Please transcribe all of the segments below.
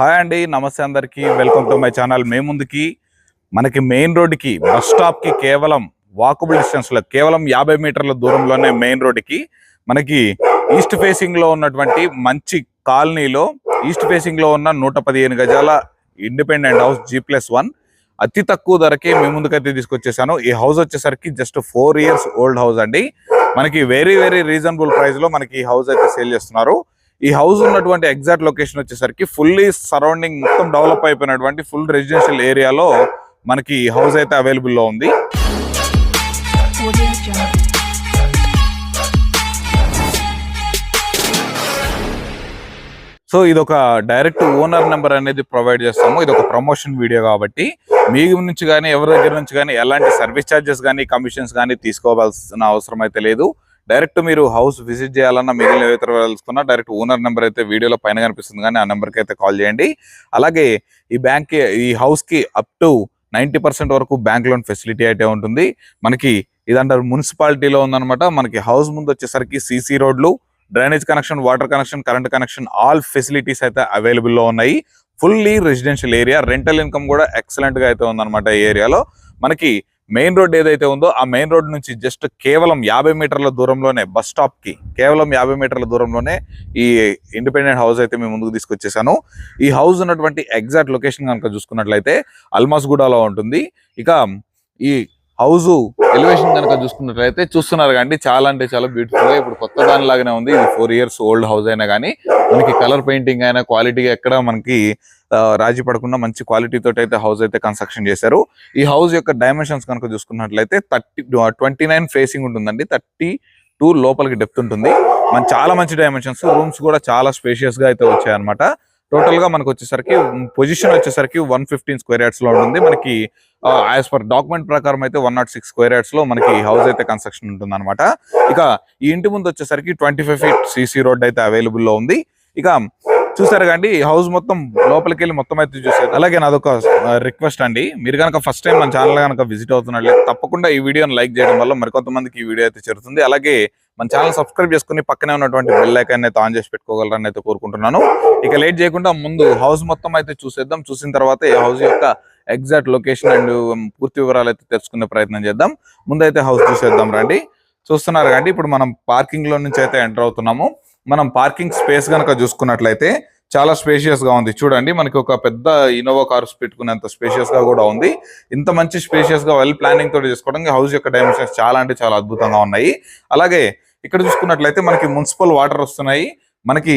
Hi అండి నమస్తే అందరికి. Welcome to my channel. మేము ముందుకి మనకి మెయిన్ రోడ్డుకి బస్ స్టాప్కి కేవలం వాకబుల్ డిస్టెన్స్లో కేవలం యాభై మీటర్ల దూరంలోనే మెయిన్ రోడ్డుకి మనకి ఈస్ట్ ఫేసింగ్లో ఉన్నటువంటి మంచి కాలనీలో ఈస్ట్ ఫేసింగ్లో ఉన్న నూట పదిహేను గజాల independent house G plus one. అతి తక్కువ ధరకే మీ ముందుకైతే తీసుకొచ్చేసాను. ఈ హౌస్ వచ్చేసరికి just four years old house అండి. మనకి వెరీ వెరీ రీజనబుల్ ప్రైస్లో మనకి ఈ హౌస్ అయితే సేల్ చేస్తున్నారు. ఈ హౌస్ ఉన్నటువంటి ఎగ్జాక్ట్ లొకేషన్ వచ్చేసరికి ఫుల్లీ సరౌండింగ్ మొత్తం డెవలప్ అయిపోయినటువంటి ఫుల్ రెసిడెన్షియల్ ఏరియాలో మనకి ఈ హౌస్ అయితే అవైలబుల్లో ఉంది. సో ఇది ఒక డైరెక్ట్ ఓనర్ నెంబర్ అనేది ప్రొవైడ్ చేస్తాము. ఇది ఒక ప్రమోషన్ వీడియో కాబట్టి మీ నుంచి కానీ ఎవరి దగ్గర నుంచి కానీ ఎలాంటి సర్వీస్ ఛార్జెస్ కానీ కమిషన్స్ కానీ తీసుకోవాల్సిన అవసరం అయితే లేదు. డైరెక్ట్ మీరు హౌస్ విజిట్ చేయాలన్నా మిగిలిన ఏవైతే తెలుసుకున్నా డైరెక్ట్ ఓనర్ నెంబర్ అయితే వీడియోలో పైన కనిపిస్తుంది కానీ ఆ నెంబర్కి అయితే కాల్ చేయండి. అలాగే ఈ బ్యాంక్ ఈ హౌస్కి అప్ టు నైంటీ పర్సెంట్ వరకు బ్యాంక్ లోన్ ఫెసిలిటీ అయితే ఉంటుంది. మనకి ఇది అండర్ మున్సిపాలిటీలో ఉందనమాట మనకి హౌస్ ముందు వచ్చేసరికి సీసీ రోడ్లు drainage connection water connection current connection all facilities అయితే అవైలబుల్లో ఉన్నాయి. Fully residential area rental income కూడా ఎక్సలెంట్గా అయితే ఉందన్నమాట ఈ ఏరియాలో. మనకి మెయిన్ రోడ్ ఏదైతే ఉందో ఆ మెయిన్ రోడ్ నుంచి జస్ట్ కేవలం యాభై మీటర్ల దూరంలోనే బస్ స్టాప్కి కేవలం యాభై మీటర్ల దూరంలోనే ఈ ఇండిపెండెంట్ హౌస్ అయితే మేము ముందుకు తీసుకొచ్చేసాను. ఈ హౌస్ ఉన్నటువంటి ఎగ్జాక్ట్ లొకేషన్ కనుక చూసుకున్నట్లయితే అల్మాస్గూడలో ఉంటుంది. ఇక ఈ హౌస్ ఎలివేషన్ కనుక చూసుకున్నట్లయితే చూస్తున్నారు కానీ చాలా అంటే చాలా బ్యూటిఫుల్గా ఇప్పుడు కొత్త దాని లాగానే ఉంది. ఇది ఫోర్ ఇయర్స్ ఓల్డ్ హౌస్ అయినా కానీ మనకి కలర్ పెయింటింగ్ అయినా క్వాలిటీ ఎక్కడ మనకి రాజీ పడకుండా మంచి క్వాలిటీ తోటి అయితే హౌస్ అయితే కన్స్ట్రక్షన్ చేశారు. ఈ హౌస్ యొక్క డైమెన్షన్స్ కనుక చూసుకున్నట్లయితే థర్టీ ట్వంటీ నైన్ ఫేసింగ్ ఉంటుందండి. థర్టీ టూ లోపలికి డెప్త్ ఉంటుంది. మన చాలా మంచి డైమెన్షన్స్ రూమ్స్ కూడా చాలా స్పేషియస్గా అయితే వచ్చాయన్నమాట. టోటల్గా మనకు వచ్చేసరికి పొజిషన్ వచ్చేసరికి వన్ ఫిఫ్టీన్ స్క్వేర్ యార్డ్స్లో ఉంటుంది. మనకి యాజ్ పర్ డాక్యుమెంట్ ప్రకారం అయితే వన్ నాట్ సిక్స్ స్క్వేర్ యార్డ్స్లో మనకి హౌస్ అయితే కన్స్ట్రక్షన్ ఉంటుంది అనమాట ఇక ఈ ఇంటి ముందు వచ్చేసరికి twenty five feet CC road అయితే అవైలబుల్లో ఉంది. ఇక చూసారు కండి హౌస్ మొత్తం లోపలికి వెళ్ళి మొత్తం అయితే చూసారు అలాగే నాదొక రిక్వెస్ట్ అండి. మీరు కనుక ఫస్ట్ టైం మన ఛానల్ కనుక విజిట్ అవుతున్నట్లయితే తప్పకుండా ఈ వీడియోని లైక్ చేయడం వల్ల మరికొంతమందికి ఈ వీడియో అయితే చేరుతుంది. అలాగే మన ఛానల్ సబ్స్క్రైబ్ చేసుకుని పక్కనే ఉన్నటువంటి బెల్ ఐకాన్ అయితే ఆన్ చేసి పెట్టుకోగలరని అయితే కోరుకుంటున్నాను. ఇక లేట్ చేయకుండా ముందు హౌస్ మొత్తం అయితే చూసేద్దాం. చూసిన తర్వాత ఈ హౌస్ యొక్క ఎగ్జాక్ట్ లొకేషన్ అండ్ పూర్తి వివరాలు అయితే తెలుసుకునే ప్రయత్నం చేద్దాం. ముందైతే హౌస్ చూసేద్దాం రండి. చూస్తున్నారు కండి ఇప్పుడు మనం పార్కింగ్లో నుంచి అయితే ఎంటర్ అవుతున్నాము. మనం పార్కింగ్ స్పేస్ కనుక చూసుకున్నట్లయితే చాలా స్పేషియస్గా ఉంది. చూడండి మనకి ఒక పెద్ద ఇన్నోవా కార్స్ పెట్టుకునేంత స్పేషియస్గా కూడా ఉంది. ఇంత మంచి స్పేషియస్గా వెల్ ప్లానింగ్ తోటి చేసుకోవడానికి హౌస్ యొక్క డైమెన్షన్స్ చాలా అంటే చాలా అద్భుతంగా ఉన్నాయి. అలాగే ఇక్కడ చూసుకున్నట్లయితే మనకి మున్సిపల్ వాటర్ వస్తున్నాయి. మనకి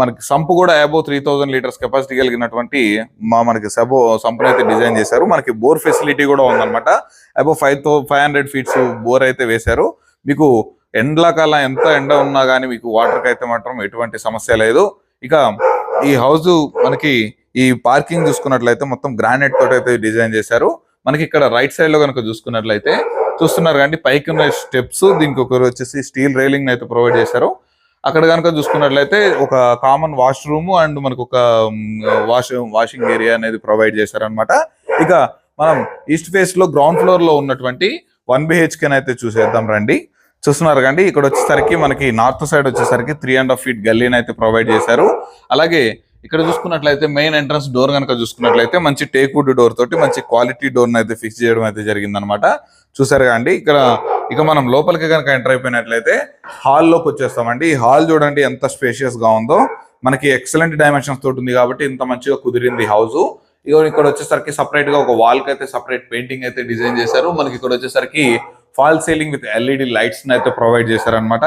మనకి సంపు కూడా above three thousand litres capacity కలిగినటువంటి మా మనకి సబో సంపుని అయితే డిజైన్ చేశారు. మనకి బోర్ ఫెసిలిటీ కూడా ఉందన్నమాట. Above five thou five hundred feet bore అయితే వేశారు. మీకు ఎండాకాలం ఎంత ఎండ ఉన్నా కానీ మీకు వాటర్కి అయితే మాత్రం ఎటువంటి సమస్య లేదు. ఇక ఈ హౌస్ మనకి ఈ పార్కింగ్ చూసుకున్నట్లయితే మొత్తం గ్రానైట్ తోటి అయితే డిజైన్ చేశారు. మనకి ఇక్కడ రైట్ సైడ్లో కనుక చూసుకున్నట్లయితే చూస్తున్నారు కానీ పైకి ఉన్న స్టెప్స్ దీనికి ఒకరు వచ్చేసి స్టీల్ రైలింగ్ అయితే ప్రొవైడ్ చేశారు. అక్కడ కనుక చూసుకున్నట్లయితే ఒక కామన్ వాష్ రూమ్ అండ్ మనకు ఒక వాష్ వాషింగ్ ఏరియా అనేది ప్రొవైడ్ చేశారనమాట ఇక మనం ఈస్ట్ ఫేస్లో గ్రౌండ్ ఫ్లోర్లో ఉన్నటువంటి వన్ బిహెచ్కే అయితే చూసేద్దాం రండి. చూస్తున్నారు కండి. ఇక్కడ వచ్చేసరికి మనకి నార్త్ సైడ్ వచ్చేసరికి త్రీ అండ్ హాఫ్ ఫీట్ గల్లీని అయితే ప్రొవైడ్ చేశారు. అలాగే ఇక్కడ చూసుకున్నట్లయితే మెయిన్ ఎంట్రన్స్ డోర్ కనుక చూసుకున్నట్లయితే మంచి టేక్ వుడ్ డోర్ తోటి మంచి క్వాలిటీ డోర్ అయితే ఫిక్స్ చేయడం అయితే జరిగింది అనమాట చూసారు అండి. ఇక్కడ ఇక మనం లోపలికి కనుక ఎంటర్ అయిపోయినట్లయితే హాల్లోకి వచ్చేస్తామండి. ఈ హాల్ చూడండి ఎంత స్పేషియస్గా ఉందో. మనకి ఎక్సలెంట్ డైమెన్షన్స్ తోటి ఉంది కాబట్టి ఇంత మంచిగా కుదిరింది హౌస్ ఇక ఇక్కడ వచ్చేసరికి సపరేట్గా ఒక వాల్కి అయితే సపరేట్ పెయింటింగ్ అయితే డిజైన్ చేశారు. మనకి ఇక్కడ వచ్చేసరికి fall ceiling with LED lights అయితే ప్రొవైడ్ చేశారనమాట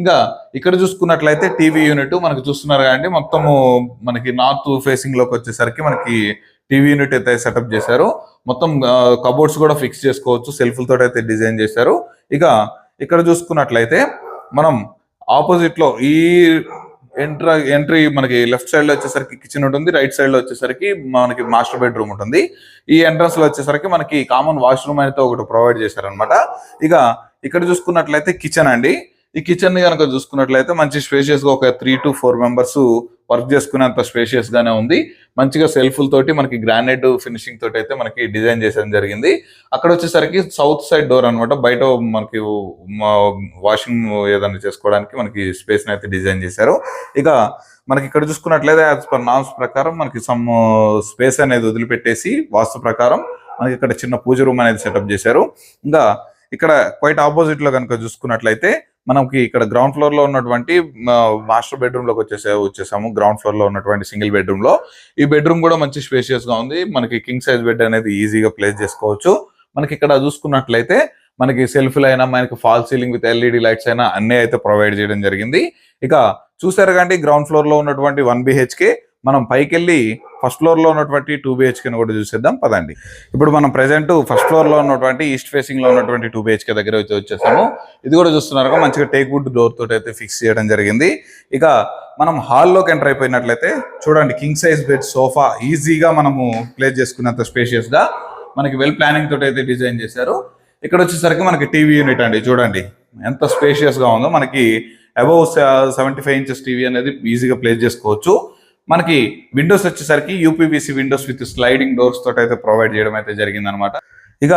ఇంకా ఇక్కడ చూసుకున్నట్లయితే టీవీ యూనిట్ మనకి చూస్తున్నారు కదండి. మొత్తము మనకి నార్త్ ఫేసింగ్లోకి వచ్చేసరికి మనకి టీవీ యూనిట్ అయితే సెటప్ చేశారు. మొత్తం కబోర్డ్స్ కూడా ఫిక్స్ చేసుకోవచ్చు. సెల్ఫ్లతో అయితే డిజైన్ చేశారు. ఇక ఇక్కడ చూసుకున్నట్లయితే మనం ఆపోజిట్లో ఈ ఎంట్రా ఎంట్రీ మనకి లెఫ్ట్ సైడ్లో వచ్చేసరికి కిచెన్ ఉంటుంది రైట్ సైడ్లో వచ్చేసరికి మనకి మాస్టర్ బెడ్రూమ్ ఉంటుంది. ఈ ఎంట్రన్స్లో వచ్చేసరికి మనకి కామన్ వాష్రూమ్ అయితే ఒకటి ప్రొవైడ్ చేశారనమాట ఇక ఇక్కడ చూసుకున్నట్లయితే కిచెన్ అండి. ఈ కిచెన్ని కనుక చూసుకున్నట్లయితే మంచి స్పేషియస్గా ఒక three to four members work చేసుకునేంత స్పేషియస్ గానే ఉంది. మంచిగా సెల్ఫుల్ తోటి మనకి గ్రానైట్ ఫినిషింగ్ తోటి అయితే మనకి డిజైన్ చేసడం జరిగింది. అక్కడ వచ్చేసరికి సౌత్ సైడ్ డోర్ అన్నమాట. బయట మనకి వాషింగ్ ఏదైనా చేసుకోవడానికి మనకి స్పేస్ అయితే డిజైన్ చేశారు. ఇక మనకి ఇక్కడ చూసుకున్నట్లయితే యాజ్ పర్ నామ్స్ ప్రకారం మనకి సమ్ స్పేస్ అనేది వదిలిపెట్టేసి వాస్తు ప్రకారం మనకి ఇక్కడ చిన్న పూజ రూమ్ అనేది సెటప్ చేశారు. ఇంకా ఇక్కడ క్వైట్ ఆపోజిట్లో కనుక చూసుకున్నట్లయితే మనకి ఇక్కడ గ్రౌండ్ ఫ్లోర్లో ఉన్నటువంటి మాస్టర్ బెడ్రూమ్లోకి వచ్చేసే వచ్చేసాము. గ్రౌండ్ ఫ్లోర్లో ఉన్నటువంటి సింగిల్ బెడ్రూమ్లో. ఈ బెడ్రూమ్ కూడా మంచి స్పేషియస్గా ఉంది. మనకి కింగ్ సైజ్ బెడ్ అనేది ఈజీగా ప్లేస్ చేసుకోవచ్చు. మనకి ఇక్కడ చూసుకున్నట్లయితే మనకి సెల్ఫ్లు అయినా మనకి fall ceiling with LED lights అయినా అన్ని అయితే ప్రొవైడ్ చేయడం జరిగింది. ఇక చూసారు కానీ గ్రౌండ్ ఫ్లోర్లో ఉన్నటువంటి వన్ బిహెచ్కే మనం పైకి వెళ్ళి ఫస్ట్ ఫ్లోర్లో ఉన్నటువంటి టూ బిహెచ్కే కూడా చూసేద్దాం పదండి. ఇప్పుడు మనం ప్రజెంట్ ఫస్ట్ ఫ్లోర్లో ఉన్నటువంటి ఈస్ట్ ఫేసింగ్లో ఉన్నటువంటి టూ బిహెచ్కే దగ్గర వచ్చి వచ్చేసాము. ఇది కూడా చూస్తున్నారు మంచిగా టేక్ వుడ్ డోర్ తోటి అయితే ఫిక్స్ చేయడం జరిగింది. ఇక మనం హాల్లోకి ఎంటర్ అయిపోయినట్లయితే చూడండి కింగ్ సైజ్ బెడ్ సోఫా ఈజీగా మనము ప్లేస్ చేసుకున్నంత స్పేషియస్గా మనకి వెల్ ప్లానింగ్ తోటి అయితే డిజైన్ చేశారు. ఇక్కడ వచ్చేసరికి మనకి టీవీ యూనిట్ అండి చూడండి. ఎంత స్పేషియస్గా ఉందో మనకి above seventy five inches TV అనేది ఈజీగా ప్లేస్ చేసుకోవచ్చు. మనకి విండోస్ వచ్చేసరికి UPVC windows with sliding doors తోటి అయితే ప్రొవైడ్ చేయడం అయితే జరిగింది అనమాట ఇక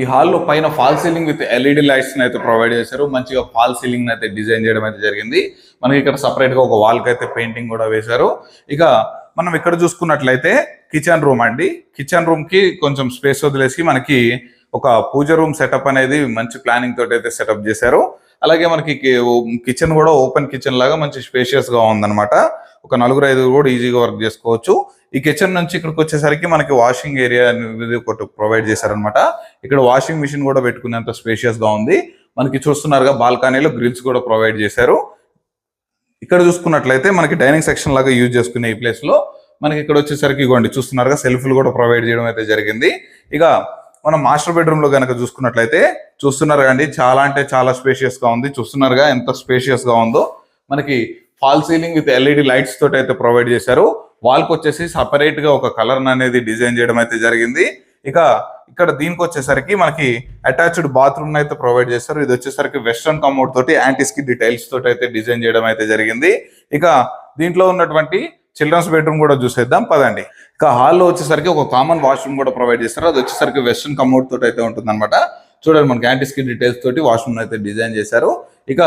ఈ హాల్లో పైన fall ceiling with LED lights అయితే ప్రొవైడ్ చేశారు. మంచిగా ఫాల్ సీలింగ్ అయితే డిజైన్ చేయడం అయితే జరిగింది. మనకి ఇక్కడ సపరేట్గా ఒక వాల్కి అయితే పెయింటింగ్ కూడా వేశారు. ఇక మనం ఇక్కడ చూసుకున్నట్లయితే కిచెన్ రూమ్ అండి. కిచెన్ రూమ్కి కొంచెం స్పేస్ వదిలేసి మనకి ఒక పూజ రూమ్ సెటప్ అనేది మంచి ప్లానింగ్ తోటి అయితే సెటప్ చేశారు. అలాగే మనకి కిచెన్ కూడా ఓపెన్ కిచెన్ లాగా మంచి స్పేషియస్గా ఉందన్నమాట. ఒక నలుగురు ఐదుగురు కూడా ఈజీగా వర్క్ చేసుకోవచ్చు. ఈ కిచెన్ నుంచి ఇక్కడికి వచ్చేసరికి మనకి వాషింగ్ ఏరియా అనేది ఒకటి ప్రొవైడ్ చేశారనమాట ఇక్కడ వాషింగ్ మిషన్ కూడా పెట్టుకునేంత స్పేషియస్గా ఉంది. మనకి చూస్తున్నారుగా బాల్కనీలో గ్రిల్స్ కూడా ప్రొవైడ్ చేశారు. ఇక్కడ చూసుకున్నట్లయితే మనకి డైనింగ్ సెక్షన్ లాగా యూజ్ చేసుకునే ఈ ప్లేస్లో మనకి ఇక్కడ వచ్చేసరికి ఇవ్వండి చూస్తున్నారుగా సెల్ఫ్లు కూడా ప్రొవైడ్ చేయడం అయితే జరిగింది. ఇక మనం మాస్టర్ బెడ్రూమ్లో కనుక చూసుకున్నట్లయితే చూస్తున్నారు కండి చాలా అంటే చాలా స్పేషియస్గా ఉంది. చూస్తున్నారుగా ఎంత స్పేషియస్గా ఉందో. మనకి fall ceiling with LED lights తోటి అయితే ప్రొవైడ్ చేశారు. వాల్కి వచ్చేసి సపరేట్గా ఒక కలర్ అనేది డిజైన్ చేయడం అయితే జరిగింది. ఇక ఇక్కడ దీనికి వచ్చేసరికి మనకి అటాచ్డ్ బాత్రూమ్ అయితే ప్రొవైడ్ చేస్తారు ఇది వచ్చేసరికి వెస్ట్రన్ కమోడ్ తోటి యాంటీస్కి డీటెయిల్స్ తోటి అయితే డిజైన్ చేయడం అయితే జరిగింది. ఇక దీంట్లో ఉన్నటువంటి చిల్డ్రన్స్ బెడ్రూమ్ కూడా చూసేద్దాం. పదండి. ఇక హాల్లో వచ్చేసరికి ఒక కామన్ వాష్రూమ్ కూడా ప్రొవైడ్ చేస్తారు అది వచ్చేసరికి వెస్ట్రన్ కమోడ్ తోటి అయితే ఉంటుంది చూడండి మనకి యాంటీ స్కిన్ డీటెయిల్స్ తోటి వాష్రూమ్ అయితే డిజైన్ చేశారు. ఇక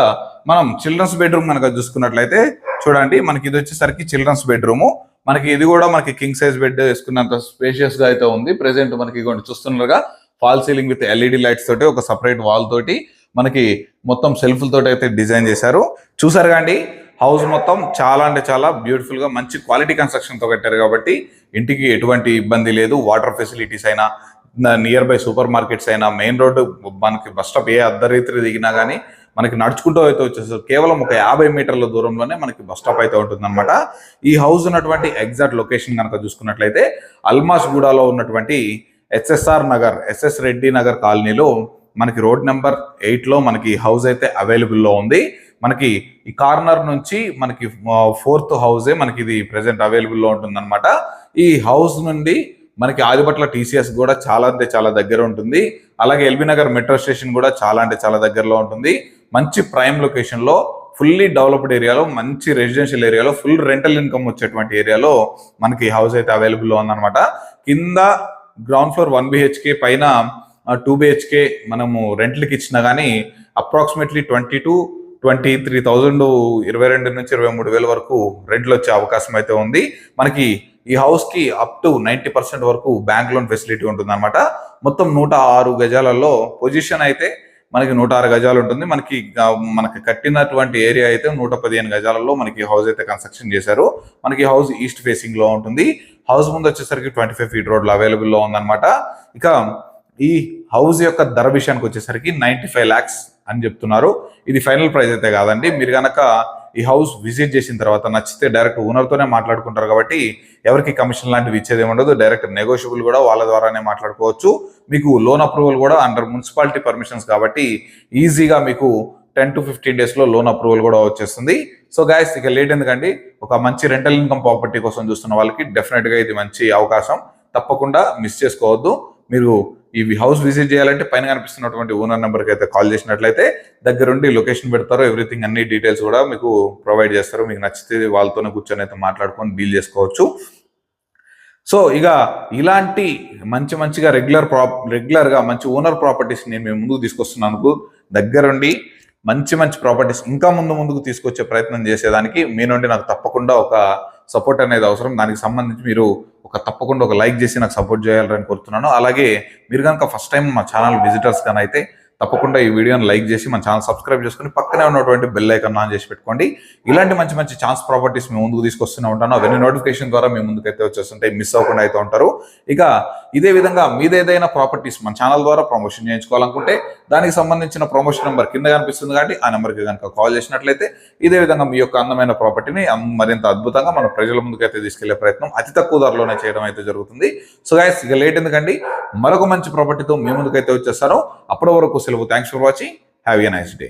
మనం చిల్డ్రన్స్ బెడ్రూమ్ కనుక చూసుకున్నట్లయితే చూడండి మనకి ఇది వచ్చేసరికి చిల్డ్రన్స్ బెడ్రూమ్ మనకి ఇది కూడా మనకి కింగ్ సైజ్ బెడ్ వేసుకున్నంత స్పేషియస్గా అయితే ఉంది. ప్రెసెంట్ మనకి ఇగోండి చూస్తున్నారుగా. Fall ceiling with LED lights తోటి ఒక సపరేట్ వాల్ తోటి మనకి మొత్తం సెల్ఫ్ తోటి అయితే డిజైన్ చేశారు. చూసారు కానీ హౌస్ మొత్తం చాలా అంటే చాలా బ్యూటిఫుల్గా మంచి క్వాలిటీ కన్స్ట్రక్షన్తో కట్టారు కాబట్టి ఇంటికి ఎటువంటి ఇబ్బంది లేదు. వాటర్ ఫెసిలిటీస్ అయినా నియర్ బై సూపర్ మార్కెట్స్ అయినా మెయిన్ రోడ్డు మనకి బస్ స్టాప్ ఏ అర్ధరీతి దిగినా కానీ మనకి నడుచుకుంటూ అయితే వచ్చేసి కేవలం ఒక యాభై మీటర్ల దూరంలోనే మనకి బస్ స్టాప్ అయితే ఉంటుంది అనమాట ఈ హౌస్ ఉన్నటువంటి ఎగ్జాక్ట్ లొకేషన్ కనుక చూసుకున్నట్లయితే అల్మాస్ గూడాలో ఉన్నటువంటి ఎస్ఎస్ఆర్ నగర్ ఎస్ఎస్ రెడ్డి నగర్ కాలనీలో మనకి రోడ్ నెంబర్ ఎయిట్లో మనకి హౌస్ అయితే అవైలబుల్లో ఉంది. మనకి ఈ కార్నర్ నుంచి మనకి ఫోర్త్ హౌసే మనకి ఇది ప్రెసెంట్ అవైలబుల్లో ఉంటుంది అనమాట ఈ హౌస్ నుండి మనకి ఆదిపట్ల టీసీఎస్ కూడా చాలా అంటే చాలా దగ్గర ఉంటుంది. అలాగే ఎల్బీ నగర్ మెట్రో స్టేషన్ కూడా చాలా అంటే చాలా దగ్గరలో ఉంటుంది. మంచి ప్రైమ్ లొకేషన్లో ఫుల్లీ డెవలప్డ్ ఏరియాలో మంచి రెసిడెన్షియల్ ఏరియాలో ఫుల్ రెంటల్ ఇన్కమ్ వచ్చేటువంటి ఏరియాలో మనకి హౌస్ అయితే అవైలబుల్లో ఉందన్నమాట. కింద గ్రౌండ్ ఫ్లోర్ వన్ బిహెచ్కే పైన టూ బిహెచ్కే మనము రెంట్లకి ఇచ్చినా కానీ approximately twenty two twenty three thousand ఇరవై రెండు నుంచి ఇరవై మూడు వేల వరకు రెంట్లు వచ్చే అవకాశం అయితే ఉంది. మనకి ఈ హౌస్కి అప్ టు నైంటీ పర్సెంట్ వరకు బ్యాంక్ లోన్ ఫెసిలిటీ ఉంటుంది అనమాట మొత్తం నూట ఆరు గజాలలో పొజిషన్ అయితే మనకి నూట ఆరు గజాలు ఉంటుంది. మనకి మనకి కట్టినటువంటి ఏరియా అయితే నూట పదిహేను గజాలలో మనకి హౌస్ అయితే కన్స్ట్రక్షన్ చేశారు. మనకి హౌస్ ఈస్ట్ ఫేసింగ్లో ఉంటుంది. హౌస్ ముందు వచ్చేసరికి ట్వంటీ ఫైవ్ ఫీట్ రోడ్లు అవైలబుల్లో ఉందన్నమాట. ఇక ఈ హౌస్ యొక్క ధర విషయానికి వచ్చేసరికి నైన్టీ ఫైవ్ ల్యాక్స్ అని చెప్తున్నారు. ఇది ఫైనల్ ప్రైస్ అయితే కాదండి. మీరు కనుక ఈ హౌస్ విజిట్ చేసిన తర్వాత నచ్చితే డైరెక్ట్ ఓనర్తోనే మాట్లాడుకుంటారు కాబట్టి ఎవరికి కమిషన్ లాంటివి ఇచ్చేది ఉండదు డైరెక్ట్ నెగోషియబుల్ కూడా వాళ్ళ ద్వారానే మాట్లాడుకోవచ్చు. మీకు లోన్ అప్రూవల్ కూడా అండర్ మున్సిపాలిటీ పర్మిషన్స్ కాబట్టి ఈజీగా మీకు టెన్ టు ఫిఫ్టీన్ డేస్లో లోన్ అప్రూవల్ కూడా వచ్చేస్తుంది. సో గాయస్ ఇక లేట్ ఎందుకండి? ఒక మంచి రెంటల్ ఇన్కమ్ ప్రాపర్టీ కోసం చూస్తున్న వాళ్ళకి డెఫినెట్గా ఇది మంచి అవకాశం. తప్పకుండా మిస్ చేసుకోవద్దు. మీరు ఈ హౌస్ విజిట్ చేయాలంటే పైన కనిపిస్తున్నటువంటి ఓనర్ నెంబర్కి అయితే కాల్ చేసినట్లయితే దగ్గరుండి లొకేషన్ పెడతారు ఎవ్రీథింగ్ అన్ని డీటెయిల్స్ కూడా మీకు ప్రొవైడ్ చేస్తారు. మీకు నచ్చితే వాళ్ళతోనే కూర్చొని అయితే మాట్లాడుకొని డీల్ చేసుకోవచ్చు. సో ఇక ఇలాంటి మంచి మంచిగా రెగ్యులర్ ప్రాప్ రెగ్యులర్గా మంచి ఓనర్ ప్రాపర్టీస్ నేను మేము ముందుకు తీసుకొస్తున్నాను దగ్గరుండి మంచి మంచి ప్రాపర్టీస్ ఇంకా ముందు ముందుకు తీసుకొచ్చే ప్రయత్నం చేసేదానికి మీ నుండి నాకు తప్పకుండా ఒక సపోర్ట్ అనేది అవసరం. దానికి సంబంధించి మీరు ఒక తప్పకుండా ఒక లైక్ చేసి నాకు సపోర్ట్ చేయాలని కోరుతున్నాను. అలాగే మీరు కనుక ఫస్ట్ టైం మా ఛానల్ విజిటర్స్ కానీ అయితే తప్పకుండా ఈ వీడియోని లైక్ చేసి మన ఛానల్ సబ్స్క్రైబ్ చేసుకుని పక్కనే ఉన్నటువంటి బెల్ ఐకన్ ఆన్ చేసి పెట్టుకోండి. ఇలాంటి మంచి మంచి ఛాన్స్ ప్రాపర్టీస్ మేము ముందుకు తీసుకొస్తూనే ఉంటాను. అవన్నీ నోటిఫికేషన్ ద్వారా మీ ముందుకు అయితే వచ్చేస్తుంటాయి మిస్ అవ్వకుండా అయితే ఉంటారు. ఇక ఇదే విధంగా మీదేదైనా ఏదైనా ప్రాపర్టీస్ మన ఛానల్ ద్వారా ప్రమోషన్ చేయించుకోవాలనుకుంటే దానికి సంబంధించిన ప్రమోషన్ నెంబర్ కింద కనిపిస్తుంది కాబట్టి ఆ నెంబర్కి కనుక కాల్ చేసినట్లయితే ఇదే విధంగా మీ యొక్క అందమైన ప్రాపర్టీని మరింత అద్భుతంగా మన ప్రజల ముందుకు అయితే తీసుకెళ్ళే ప్రయత్నం అతి తక్కువ ధరలోనే చేయడం అయితే జరుగుతుంది. సో గైస్ ఇక లేట్ ఎందుకండి? మరొక మంచి ప్రాపర్టీతో మీ ముందుకు అయితే వచ్చేస్తాను. అప్పటి వరకు సెలవు. Thanks for watching have a nice day